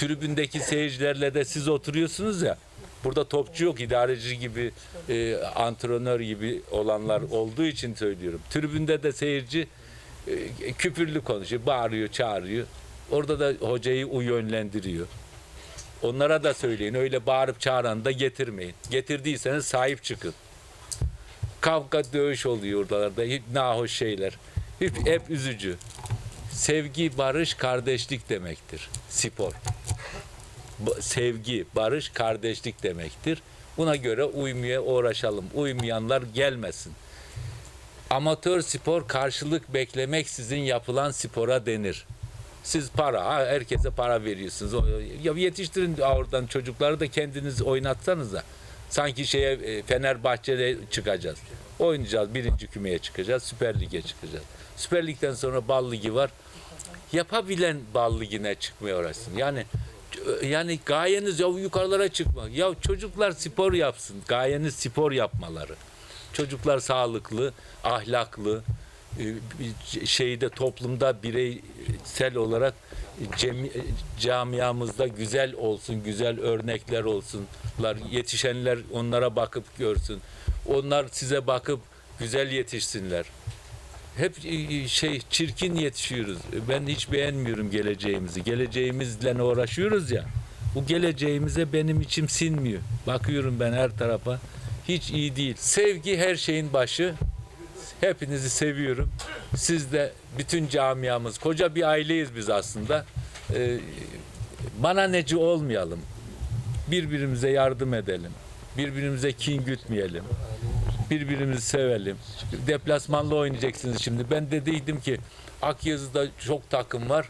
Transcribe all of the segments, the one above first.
tribündeki seyircilerle de siz oturuyorsunuz ya. Burada topçu yok, idareci gibi, e, antrenör gibi olanlar olduğu için söylüyorum. Tribünde de seyirci e, küfürlü konuşuyor, bağırıyor, çağırıyor. Orada da hocayı u yönlendiriyor. Onlara da söyleyin. Öyle bağırıp çağıran da getirmeyin. Getirdiyseniz sahip çıkın. Kavga dövüş oluyor oralarda. Hep nahoş şeyler. Hep, hep üzücü. Sevgi, barış, kardeşlik demektir. Spor. Sevgi, barış, kardeşlik demektir. Buna göre uymaya uğraşalım. Uymayanlar gelmesin. Amatör spor karşılık beklemeksizin yapılan spora denir. Siz para, ha, herkese para veriyorsunuz. Ya yetiştirin oradan çocukları da kendiniz oynatsanız da. Sanki şeye e, Fenerbahçe'de çıkacağız. Oynayacağız, birinci kümeye çıkacağız, Süper Lig'e çıkacağız. Süper Lig'den sonra Bal Ligi var. Yapabilen Bal Ligi'ne çıkmaya uğraşsın. Yani yani gayeniz ya yukarılara çıkmak. Ya çocuklar spor yapsın. Gayeniz spor yapmaları. Çocuklar sağlıklı, ahlaklı, e, şeyde toplumda bireysel olarak cemi- camiamızda güzel olsun, güzel örnekler olsunlar. Yetişenler onlara bakıp görsün. Onlar size bakıp güzel yetişsinler. Hep e, şey çirkin yetişiyoruz. Ben hiç beğenmiyorum geleceğimizi. Geleceğimizle uğraşıyoruz ya. Bu geleceğimize benim içim sinmiyor. Bakıyorum ben her tarafa. Hiç iyi değil. Sevgi her şeyin başı. Hepinizi seviyorum. Siz de bütün camiamız, koca bir aileyiz biz aslında. Ee, bana neci olmayalım. Birbirimize yardım edelim. Birbirimize kin gütmeyelim. Birbirimizi sevelim. Deplasmanla oynayacaksınız şimdi. Ben dediydim ki Akyazı'da çok takım var.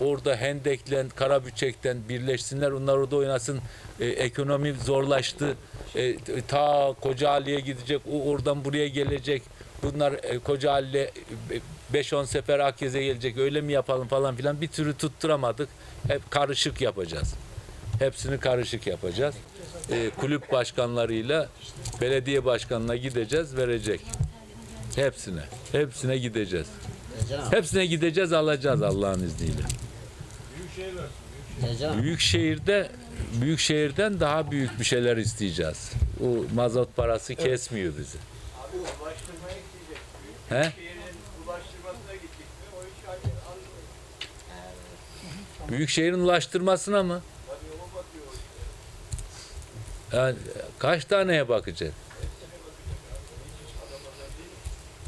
Orada Hendek'le, Karabüçek'ten birleşsinler. Onlar orada oynasın. Ee, ekonomi zorlaştı. Ee, ta Kocaeli'ye gidecek. O oradan buraya gelecek. Bunlar e, Kocaeli'ye 5-10 sefer Akyazı'ya gelecek. Öyle mi yapalım falan filan. Bir türlü tutturamadık. Hep karışık yapacağız. Hepsini karışık yapacağız. Ee, kulüp başkanlarıyla belediye başkanına gideceğiz, verecek. Hepsine. Hepsine gideceğiz. Hepsine gideceğiz, alacağız Allah'ın izniyle. Büyük şehirde büyük şehirden daha büyük bir şeyler isteyeceğiz. O mazot parası kesmiyor bizi. He? Büyük şehrin ulaştırmasına mı? Yani kaç taneye bakacak?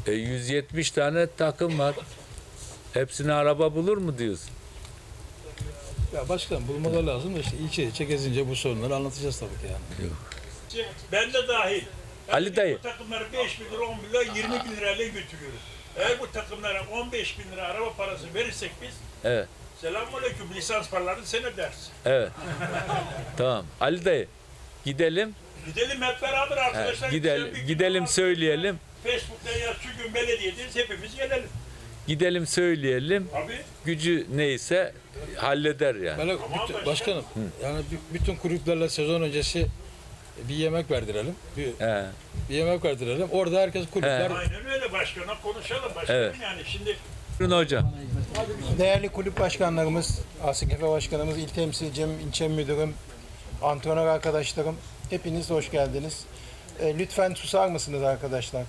E 170 tane takım var. Hepsine araba bulur mu diyorsun? Ya başkan bulmaları lazım da işte ilçe ilçe gezince bu sorunları anlatacağız tabii ki yani. Ben de dahil. Ali dayı. Bu takımları 5 bin lira, 10 bin lira, 20 bin lirayla götürüyoruz. Eğer bu takımlara 15 bin lira araba parası verirsek biz, Evet. selamünaleyküm lisans paralarını sen ödersin. Evet. tamam. Ali dayı gidelim. Gidelim hep beraber He, arkadaşlar. gidelim gün gidelim var. söyleyelim. Facebook'ta ya şu gün belediyedeyiz hepimiz gelelim. Gidelim söyleyelim. Abi Gücü neyse halleder yani. Böyle Tamam bütün- başkan. başkanım yani bü- bütün kulüplerle sezon öncesi bir yemek verdirelim. Bir, He. bir yemek verdirelim. Orada herkes kulüpler aynen öyle başkana konuşalım başkanım Evet. yani şimdi Buyurun hocam. Değerli kulüp başkanlarımız, Asık Efe Başkanımız, il temsilcim, ilçe müdürüm, antrenör arkadaşlarım, hepiniz hoş geldiniz. E, lütfen susar mısınız arkadaşlar?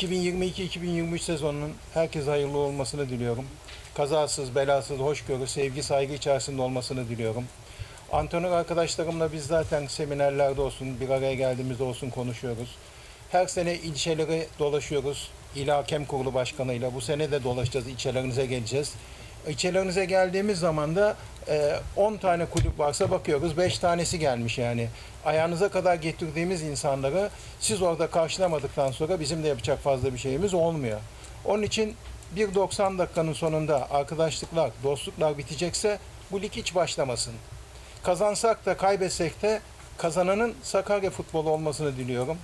2022-2023 sezonunun herkese hayırlı olmasını diliyorum. Kazasız, belasız, hoşgörü, sevgi, saygı içerisinde olmasını diliyorum. Antrenör arkadaşlarımla biz zaten seminerlerde olsun, bir araya geldiğimizde olsun konuşuyoruz. Her sene ilçeleri dolaşıyoruz. İl Hakem Kurulu Başkanı'yla. Bu sene de dolaşacağız, ilçelerinize geleceğiz. İlçelerinize geldiğimiz zaman da e, 10 tane kulüp varsa bakıyoruz 5 tanesi gelmiş yani. Ayağınıza kadar getirdiğimiz insanları siz orada karşılamadıktan sonra bizim de yapacak fazla bir şeyimiz olmuyor. Onun için bir 90 dakikanın sonunda arkadaşlıklar, dostluklar bitecekse bu lig hiç başlamasın. Kazansak da kaybetsek de kazananın Sakarya futbolu olmasını diliyorum.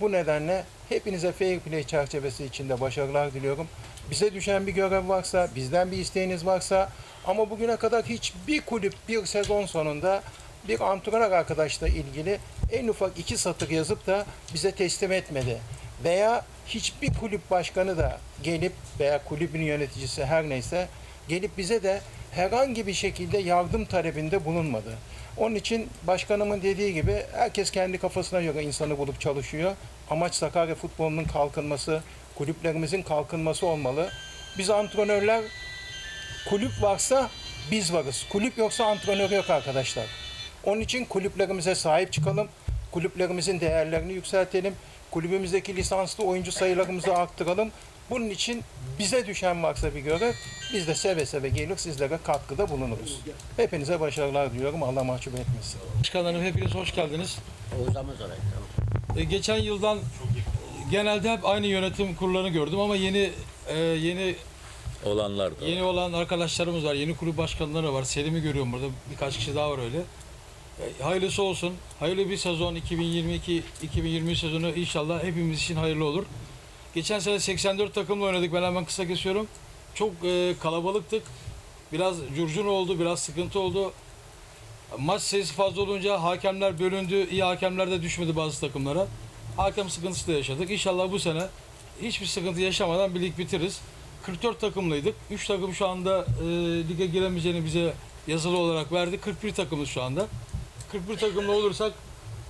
Bu nedenle hepinize fair play çerçevesi içinde başarılar diliyorum. Bize düşen bir görev varsa, bizden bir isteğiniz varsa ama bugüne kadar hiçbir kulüp bir sezon sonunda bir antrenör arkadaşla ilgili en ufak iki satır yazıp da bize teslim etmedi. Veya hiçbir kulüp başkanı da gelip veya kulübün yöneticisi her neyse gelip bize de herhangi bir şekilde yardım talebinde bulunmadı. Onun için başkanımın dediği gibi herkes kendi kafasına göre insanı bulup çalışıyor. Amaç Sakarya futbolunun kalkınması, kulüplerimizin kalkınması olmalı. Biz antrenörler kulüp varsa biz varız. Kulüp yoksa antrenör yok arkadaşlar. Onun için kulüplerimize sahip çıkalım. Kulüplerimizin değerlerini yükseltelim. Kulübümüzdeki lisanslı oyuncu sayılarımızı arttıralım. Bunun için bize düşen varsa bir görev, biz de seve seve gelir sizlere katkıda bulunuruz. Hepinize başarılar diliyorum. Allah mahcup etmesin. Başkanlarım hepiniz hoş geldiniz. Oğuz'amız oraya. E, geçen yıldan genelde hep aynı yönetim kurullarını gördüm ama yeni e, yeni Olanlar da. Yeni olan arkadaşlarımız var, yeni kulüp başkanları var. Selim'i görüyorum burada, birkaç kişi daha var öyle. E, hayırlısı olsun. Hayırlı bir sezon 2022-2023 sezonu inşallah hepimiz için hayırlı olur. Geçen sene 84 takımla oynadık. Ben hemen kısa kesiyorum. Çok e, kalabalıktık. Biraz curcun oldu, biraz sıkıntı oldu. Maç sayısı fazla olunca hakemler bölündü. İyi hakemler de düşmedi bazı takımlara. Hakem sıkıntısı da yaşadık. İnşallah bu sene hiçbir sıkıntı yaşamadan bir lig bitiririz. 44 takımlıydık. 3 takım şu anda e, lige giremeyeceğini bize yazılı olarak verdi. 41 takımız şu anda. 41 takımlı olursak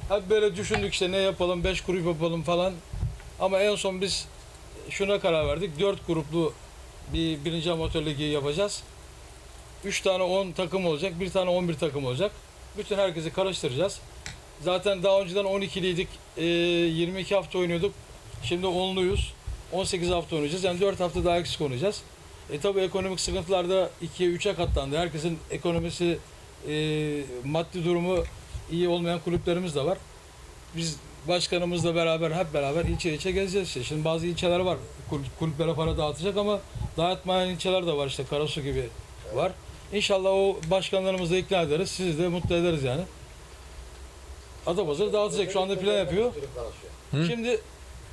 hep böyle düşündük işte ne yapalım, 5 grup yapalım falan. Ama en son biz şuna karar verdik. 4 gruplu bir birinci amatör ligi yapacağız. 3 tane 10 takım olacak, bir tane 11 takım olacak. Bütün herkesi karıştıracağız. Zaten daha önceden 12'liydik, e, 22 hafta oynuyorduk. Şimdi 10'luyuz. 18 hafta oynayacağız. Yani 4 hafta daha eksik oynayacağız. E tabi ekonomik sıkıntılar da 2'ye 3'e katlandı. Herkesin ekonomisi, e, maddi durumu iyi olmayan kulüplerimiz de var. Biz başkanımızla beraber hep beraber ilçe ilçe gezeceğiz işte. Şimdi bazı ilçeler var kul- kulüplere para dağıtacak ama dağıtmayan ilçeler de var işte Karasu gibi var. İnşallah o başkanlarımızı ikna ederiz. Sizi de mutlu ederiz yani. Adapazarı dağıtacak. Şu anda plan yapıyor. Şimdi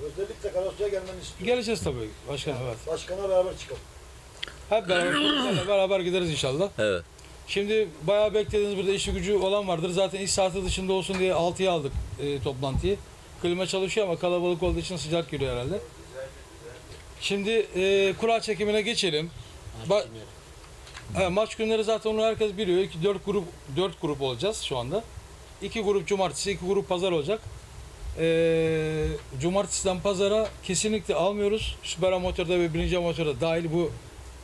Özellikle Karasu'ya gelmeni istiyorum. geleceğiz tabii başkanım evet. Başkana beraber çıkalım. Hep beraber, beraber gideriz inşallah. Evet. Şimdi bayağı beklediğiniz burada işi gücü olan vardır. Zaten iş saati dışında olsun diye 6'ya aldık e, toplantıyı. Klima çalışıyor ama kalabalık olduğu için sıcak geliyor herhalde. Şimdi e, kura çekimine geçelim. Ba- He, maç günleri zaten onu herkes biliyor. 2 4 grup 4 grup olacağız şu anda. 2 grup cumartesi, 2 grup pazar olacak. Ee, cumartesiden pazara kesinlikle almıyoruz. Süper amatörde ve birinci amatörde dahil bu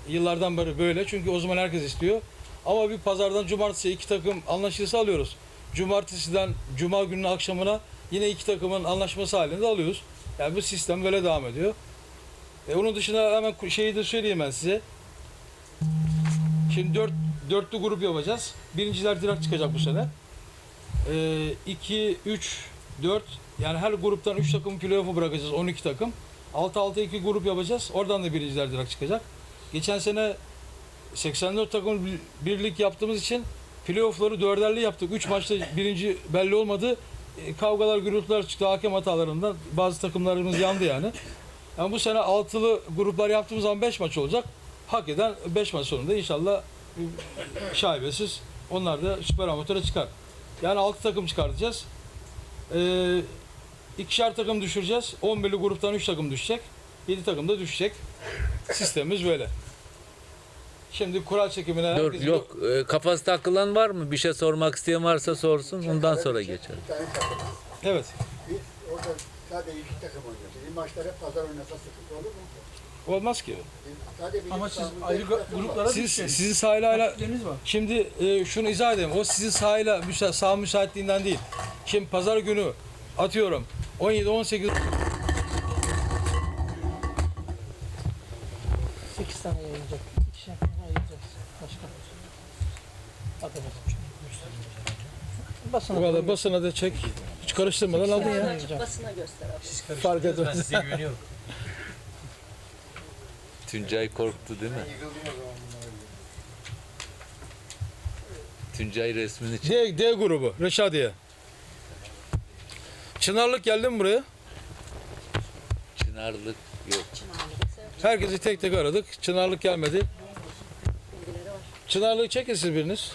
yıllardan beri böyle. Çünkü o zaman herkes istiyor. Ama bir pazardan cumartesiye iki takım anlaşılırsa alıyoruz. Cumartesiden cuma günün akşamına yine iki takımın anlaşması halinde alıyoruz. Yani bu sistem böyle devam ediyor. E, onun dışında hemen şeyi de söyleyeyim ben size. Şimdi dört, dörtlü grup yapacağız. Birinciler direkt çıkacak bu sene. 2, 3, 4 yani her gruptan 3 takım playoff'u bırakacağız 12 takım. 6-6-2 grup yapacağız. Oradan da birinciler direkt çıkacak. Geçen sene 84 takım bir- birlik yaptığımız için playoff'ları dörderli yaptık. 3 maçta birinci belli olmadı. E, Kavgalar, gürültüler çıktı hakem hatalarından. Bazı takımlarımız yandı yani. Yani bu sene altılı gruplar yaptığımız zaman 5 maç olacak. Hak eden 5 maç sonunda inşallah şaibesiz onlar da süper amatöre çıkar. Yani 6 takım çıkartacağız. Ee, ikişer takım düşüreceğiz. 11'li gruptan 3 takım düşecek. 7 takım da düşecek. Sistemimiz böyle. Şimdi kural çekimine Dur herkes- yok e, kafası takılan var mı? Bir şey sormak isteyen varsa sorsun. Ondan sonra geçelim. Bir tane takım. Evet. Bir, orada sadece iki takım oynuyor. Bizim maçlar hep pazar oynasa sıkıntı olur mu? Olmaz ki. Sadece bizim Ama siz sahamızda ayrı iki takım var. gruplara Siz, düşeceksiniz. sizin sahayla hala... Var. Şimdi e, şunu izah edeyim. O sizin sahayla müsa saha müsaitliğinden değil. Şimdi pazar günü atıyorum 17 18 8 tane yayılacak. İkişer tane ayıracağız. Başka. Hadi bakalım. Basın. bu kadar basına da çek. Hiç karıştırmadan aldın ya. Basına göster abi. Fark etmez. Tuncay korktu değil mi? Tuncay resmini çek. D, D grubu Reşadiye. Çınarlık geldi mi buraya? Çınarlık yok. Herkesi tek tek aradık. Çınarlık gelmedi. Çınarlığı çekin siz biriniz.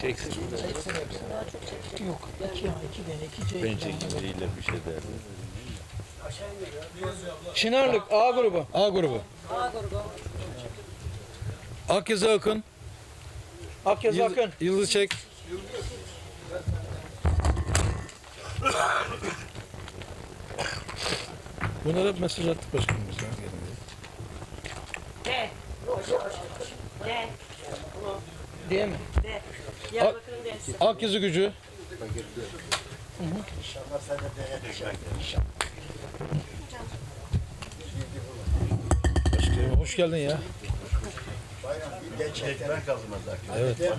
Çeksin. Yok. 2 A, 2 B, 2 C. Ben çekimleriyle bir şey derler. Çınarlık A grubu. A grubu. Akyazı Akın. Akyazı Akın. Yıldız Çek. Bunlara hep mesaj attık başkanım biz. ya. De. De. Diye mi? De. Diyarbakır'ın D'si. Akyazı gücü. İnşallah sen de D'ye düşer. Başkanım hoş geldin ya. Bayram bir de çekten. Ben kazımaz zaten. Evet.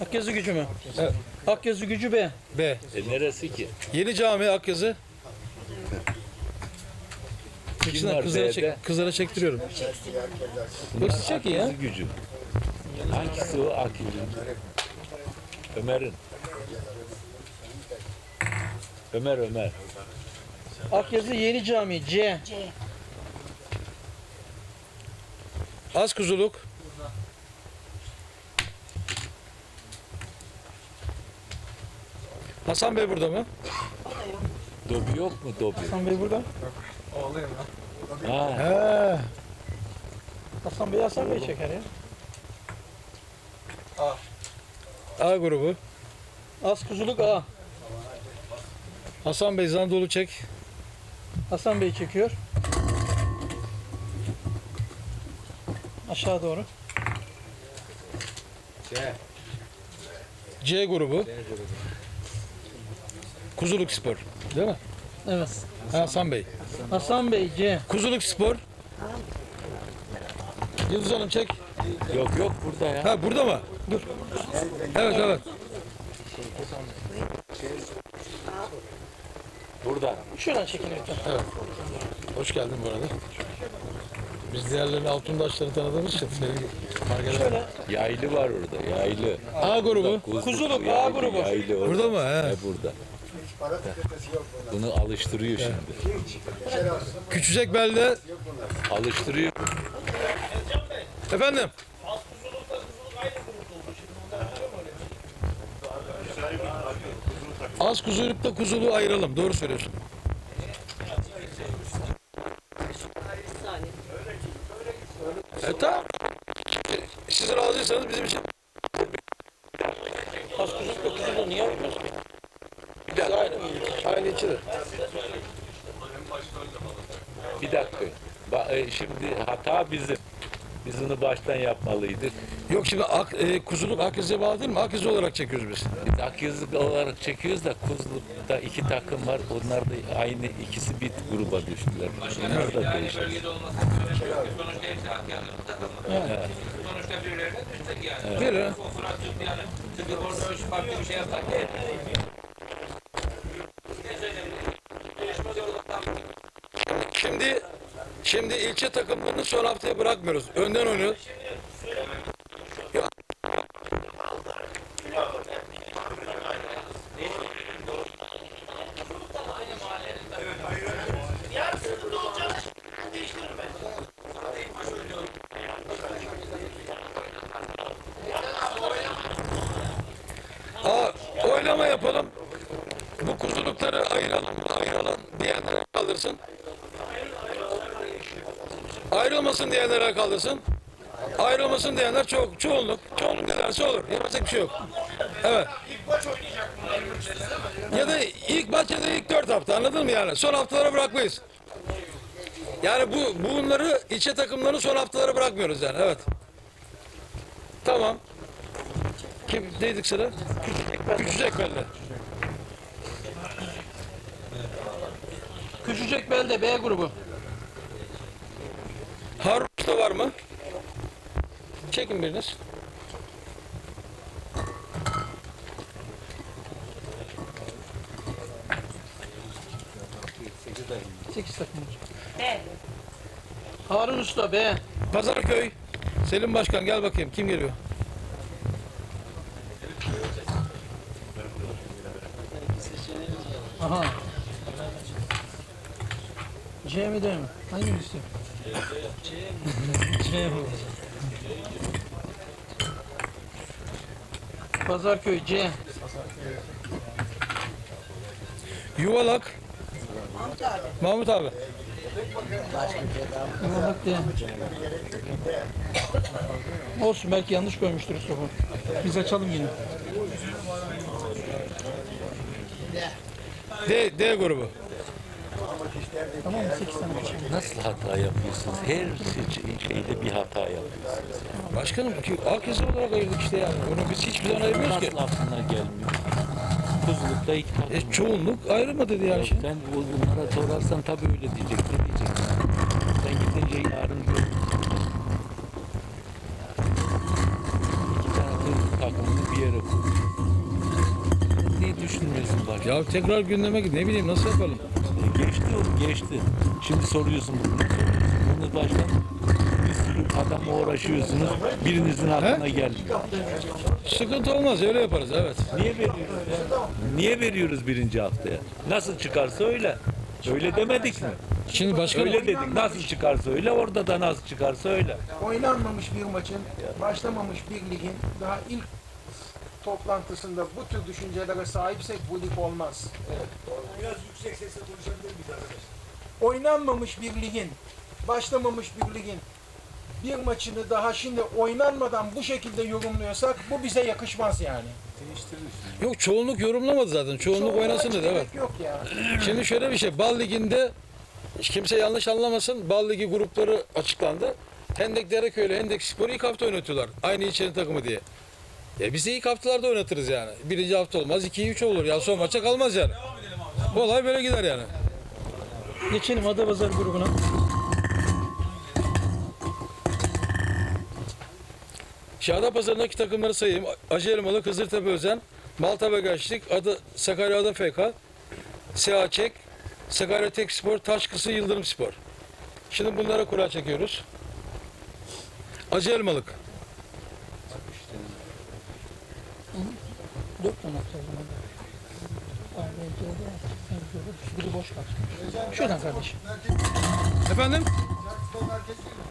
Akyazı gücü mü? Evet. Akyazı gücü B. B. E neresi ki? Yeni cami Akyazı. Var kızlara, çek, kızlara çektiriyorum. Hepsi çekin ya. Gücü. Hangisi o Akıcı? Ömer'in. Ömer Ömer. Akyazı Yeni Cami C. C. Az kuzuluk. Hasan Bey burada mı? Dobi yok mu Dobi? Hasan Bey burada. Ha, He. Hasan Bey Hasan Bey çeker ya. A grubu. Az kuzuluk A. Hasan Bey Zandolu çek. Hasan Bey çekiyor. Aşağı doğru. C grubu. Kuzuluk Spor. Değil mi? Evet. Hasan Bey. Hasan Bey C. Kuzuluk Spor. Yıldız Hanım çek. yok yok burada ya. Ha burada mı? Dur. Evet evet. Burada. Şuradan çekin lütfen. Hoş geldin bu arada. Biz diğerlerini Altundaşları tanıdığımız için seni fark. Şöyle Yaylı var orada. Yaylı. A grubu. Kuzuluk, A grubu. Yaylı orada. Burada mı? He. He burada. Bunu alıştırıyor şimdi. Küçücek belde. Alıştırıyor. Efendim? Az kuzulukta kuzuluğu ayıralım. Doğru söylüyorsun. E tamam. Siz razıysanız bizim için. az kuzuluk da kuzuluğu niye ayırmıyorsun? Dakika. Aynı. Aynı içidir. Bir dakika. Ba- e, şimdi hata bizim. Biz bunu baştan yapmalıydık. Yok şimdi ak, e, kuzuluk Akiz'e bağlı değil mi? Akiz olarak çekiyoruz biz. Biz Akyazık olarak çekiyoruz da Kuzluk'ta iki takım var. Onlar da aynı ikisi bir gruba düştüler. Onlar da değişti. Bir ha. Şimdi şimdi ilçe takımlarını son haftaya bırakmıyoruz. Önden oynuyoruz. Ayrılmasın diyenlere kaldırsın. Ayrılmasın diyenler çok çoğunluk. Çoğunluk ne derse olur. Yapacak bir şey yok. Evet. Ya da ilk maç ya da ilk dört hafta anladın mı yani? Son haftalara bırakmayız. Yani bu bunları ilçe takımlarını son haftalara bırakmıyoruz yani. Evet. Tamam. Kim dedik sıra? Küçücek belli. Küçücek belde B grubu. Usta var mı? Çekin biriniz. Sekiz takım. B. Harun Usta B. Pazarköy. Selim Başkan gel bakayım kim geliyor? Aha. C mi D mi? Hangisi? C mi? Pazarköy C. Yuvalak. Mahmut abi. Yuvarlak D. Olsun belki yanlış koymuştur topu. Biz açalım yine. D, D grubu. Tamam mı? 8 tane açalım. Nasıl hata yapıyorsunuz? Her şey- şeyde bir hata yapıyorsunuz. Başkanım ki herkes olarak ayırdık işte yani. Bunu biz hiçbir zaman ayırmıyoruz ki. Nasıl aklına gelmiyor? Kuzulukta iki takım. E, çoğunluk ayrılma dedi yani şimdi. Sen bu- bunlara sorarsan tabii öyle diyecek. Ne diyecek? Sen gidince yarın gör. İki tane takımını bir yere koy. Niye düşünmüyorsun bak? Ya tekrar gündeme git. Ne bileyim nasıl yapalım? E, Geçti. Şimdi soruyorsun bunu. Bunu baştan bir sürü adamla uğraşıyorsunuz. Birinizin aklına gelmiyor. Sıkıntı olmaz öyle yaparız evet. Niye veriyoruz ya? Niye veriyoruz birinci haftaya? Nasıl çıkarsa öyle. Öyle demedik mi? Şimdi başkanım Öyle dedik. Nasıl çıkarsa öyle. Orada da nasıl çıkarsa öyle. oynanmamış bir maçın, başlamamış bir ligin daha ilk toplantısında bu tür düşüncelere sahipsek bu lig olmaz. Biraz yüksek sesle konuşabilir miyiz arkadaşlar? Oynanmamış bir ligin, başlamamış bir ligin bir maçını daha şimdi oynanmadan bu şekilde yorumluyorsak bu bize yakışmaz yani. yok çoğunluk yorumlamadı zaten. Çoğunluk oynasın dedi evet. Gerek Yok ya. Şimdi şöyle bir şey. Bal Ligi'nde hiç kimse yanlış anlamasın. Bal Ligi grupları açıklandı. Hendek Dereköy Hendek Spor'u ilk hafta oynatıyorlar. Aynı ilçenin takımı diye. Ya biz de ilk haftalarda oynatırız yani. Birinci hafta olmaz, iki üç olur. Ya son maça kalmaz yani. Olay böyle gider yani. Geçelim Adapazarı grubuna. Şahada pazarındaki takımları sayayım. Acı Elmalı, Kızıltepe Özen, Malta Bagaçlık, adı Sakarya Ada FK, SEA Çek, Sakarya Tek Spor, Taşkısı Yıldırım Spor. Şimdi bunlara kura çekiyoruz. Acı Elmalık. Dört tane atacağız buna da. A, B, C, D, F, G, Biri boş kalsın. Şuradan kardeşim. Efendim?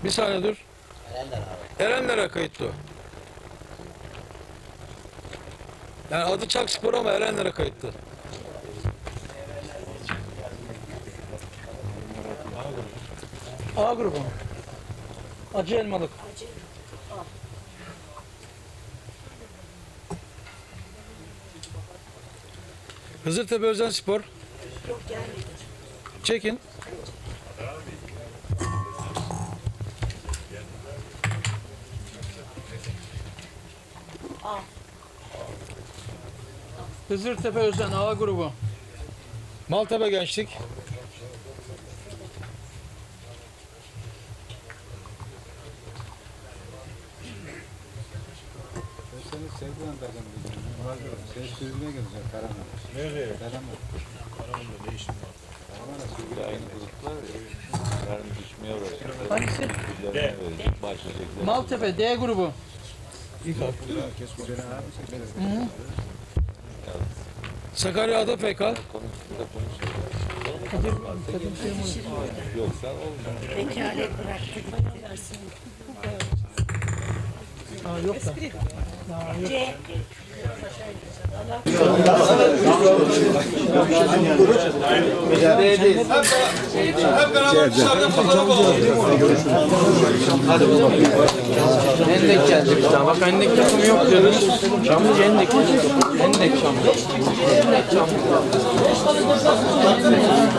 Bir saniye dur. Erenler'e kayıtlı. Yani adı Çak Spor ama Erenler'e kayıtlı. A grubu. Acı elmalık. Hızırtepe Özen Spor. Çekin. Hızırtepe Özen A grubu. Maltepe Gençlik. Seni sevdiğin takım Seni sürülmeye gelecek Karaman. Nereye? Karaman. Aynı gruplar ya. Yarın düşmeye uğraşacak. Hangisi? Başlayacaklar. Maltepe D grubu. Sakarya Ada FK. Konusunda konuşuyorlar. Yoksa olmaz. Aa, yok da. 对。C. Hendek gelecek bir daha. Bak hendek takımı yok diyoruz. Çamlıca hendek. Hendek çamlıca. Hendek çamlıca.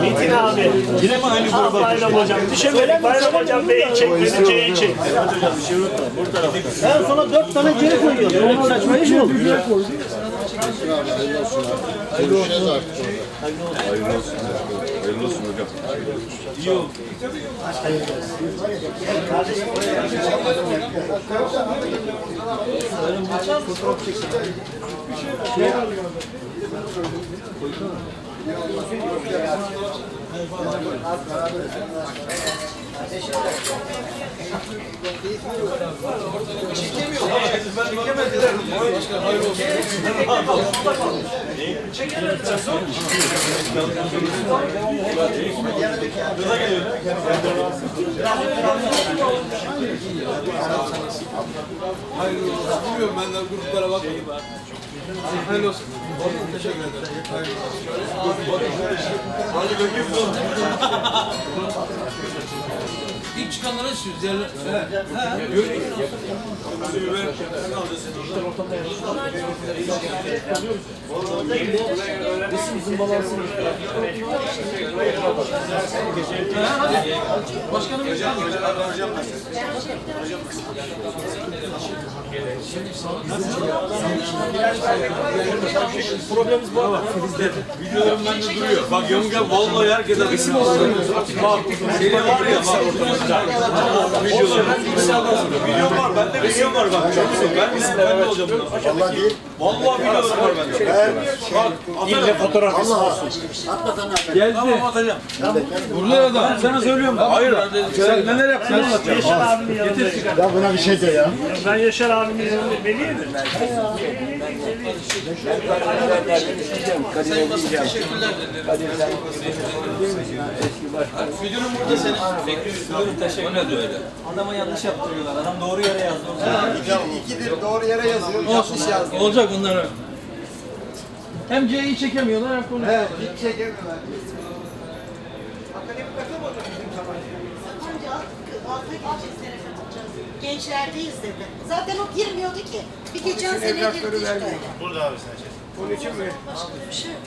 Metin abi. Yine mi aynı gruba Bayram hocam. Düşemedik. Bayram hocam B'yi çek. Beni C'yi çek. En sona dört tane C koyuyoruz. Onun saçma iş Olsun abi, hayırlı olsun abi. Hayırlı olsun. Hayırlı olsun. Hayırlı olsun. Hayırlı olsun hocam. İyi oldu. Kardeşim oraya fotoğraf çeksin. Bir şey alıyor. Koysana. Çekemiyor. Çekemediler. Başkan hayır olsun. Çekemediler. Rıza geliyor. Hayır olsun. Bilmiyorum ben de gruplara bakmayayım. Hayır olsun. Teşekkür ederim. Hayır olsun. Hadi gökyüzü. İlk çıkanlara istiyoruz. Diğerler... Ha. Başkanım Videolarım bende duruyor. Bak Yonga vallahi herkese resim alıyor. Bak seni var ya bak. Videolarım. Videom var. Bende video var bak. Ben ben de olacağım. Vallahi değil. Vallahi videolarım var bende. Bak atarım. fotoğraf olsun. Atma sana. Geldi. Tamam atacağım. Burada da Ben sana söylüyorum. Hayır. Sen neler yaptın. Yaşar abinin yanındayım. Ya buna bir şey de ya. Ben Yaşar abinin yanındayım. Veli mi? Müdürüm burada senin. Adama yanlış yaptırıyorlar. Adam doğru yere yazdı. İkidir doğru yere yazıyor. Olsun. Olacak bunlar. Hem C'yi çekemiyorlar hem konu. Evet, hiç çekemiyorlar. Alta gireceğiz, telefon alacağız. Gençlerdeyiz dedi. Zaten o girmiyordu ki. Bir geçen sene girdi işte. Burada abi sen şey. Bunun için mi? Başka bir şey yok.